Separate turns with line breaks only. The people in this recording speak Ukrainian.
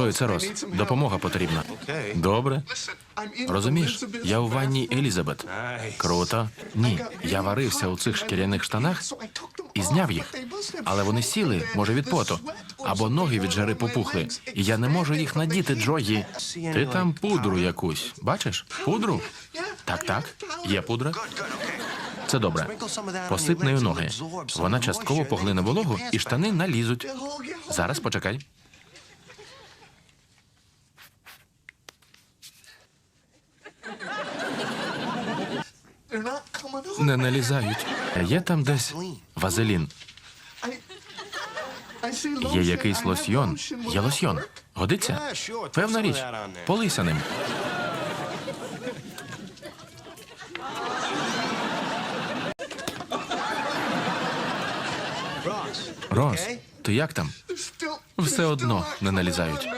Ой, це Рос. Допомога потрібна. Добре. Розумієш, я у ванні Елізабет. Круто. Ні, я варився у цих шкіряних штанах і зняв їх. Але вони сіли, може, від поту. Або ноги від жари попухли. І я не можу їх надіти, Джої. Ти там пудру якусь. Бачиш? Пудру? Так, так. Є пудра. Це добре. Посип нею ноги. Вона частково поглине вологу, і штани налізуть. Зараз почекай. Не налізають. Є там десь вазелін. Є якийсь лосьйон. Є лосьйон. Годиться? Певна річ. Полися ним. Рос, ти як там? Все одно не налізають.